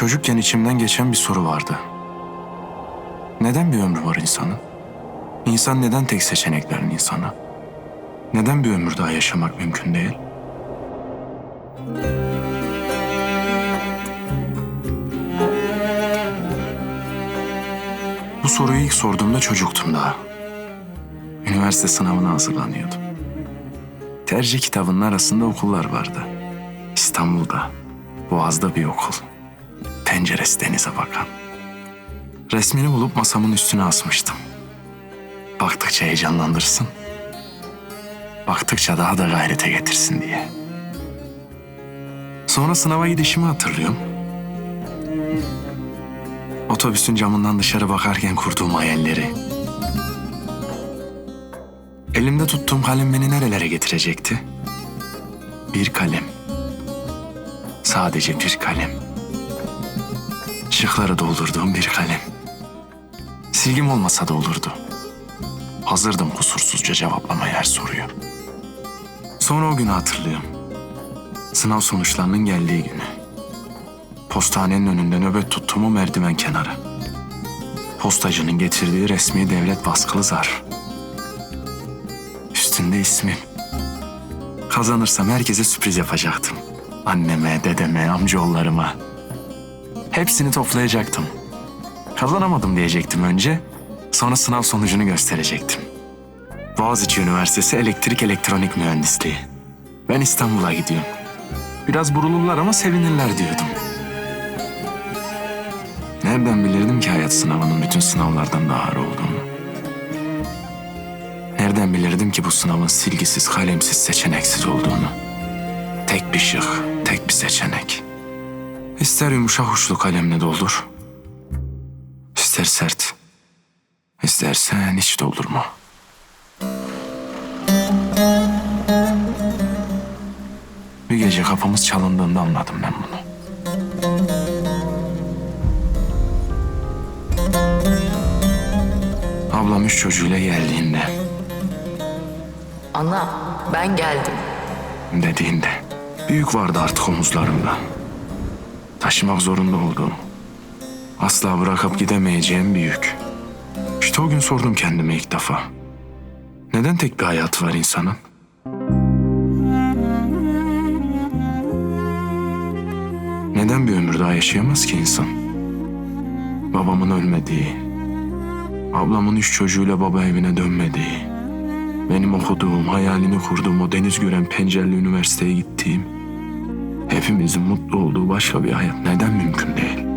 Çocukken içimden geçen bir soru vardı. Neden bir ömrü var insanın? İnsan neden tek seçeneklerin insanı? Neden bir ömür daha yaşamak mümkün değil? Bu soruyu ilk sorduğumda çocuktum daha. Üniversite sınavına hazırlanıyordum. Tercih kitabının arasında okullar vardı. İstanbul'da, Boğaz'da bir okul. Penceresi denize bakan. Resmini bulup masamın üstüne asmıştım. Baktıkça heyecanlandırsın. Baktıkça daha da gayrete getirsin diye. Sonra sınava gidişimi hatırlıyorum. Otobüsün camından dışarı bakarken kurduğum hayalleri. Elimde tuttuğum kalem beni nerelere getirecekti? Bir kalem. Sadece bir kalem. Şıkları doldurduğum bir kalem. Silgim olmasa da olurdu. Hazırdım kusursuzca cevaplamaya her soruyu. Sonra o günü hatırlıyorum. Sınav sonuçlarının geldiği günü. Postanenin önünde nöbet tuttuğum o merdiven kenarı. Postacının getirdiği resmi devlet baskılı zar. Üstünde ismim. Kazanırsam herkese sürpriz yapacaktım. Anneme, dedeme, amcaoğullarıma. Hepsini toplayacaktım. Kazanamadım diyecektim önce. Sonra sınav sonucunu gösterecektim. Boğaziçi Üniversitesi Elektrik Elektronik Mühendisliği. Ben İstanbul'a gidiyorum. Biraz burulurlar ama sevinirler diyordum. Nereden bilirdim ki hayat sınavının bütün sınavlardan daha ağır olduğunu? Nereden bilirdim ki bu sınavın silgisiz, kalemsiz, seçeneksiz olduğunu? Tek bir şık, tek bir seçenek. İster yumuşak uçlu kalemle doldur, ister sert, istersen hiç doldurma. Bir gece kapımız çalındığında anladım ben bunu. Ablam üç çocuğuyla geldiğinde, Ana ben geldim. dediğinde büyük vardı artık omuzlarımda. Taşımak zorunda olduğum, asla bırakıp gidemeyeceğim bir yük. İşte o gün sordum kendime ilk defa. Neden tek bir hayatı var insanın? Neden bir ömür daha yaşayamaz ki insan? Babamın ölmediği, ablamın üç çocuğuyla baba evine dönmediği, benim okuduğum, hayalini kurduğum o deniz gören pencereli üniversiteye gittiğim, hepimizin mutlu olduğu başka bir hayat neden mümkün değil?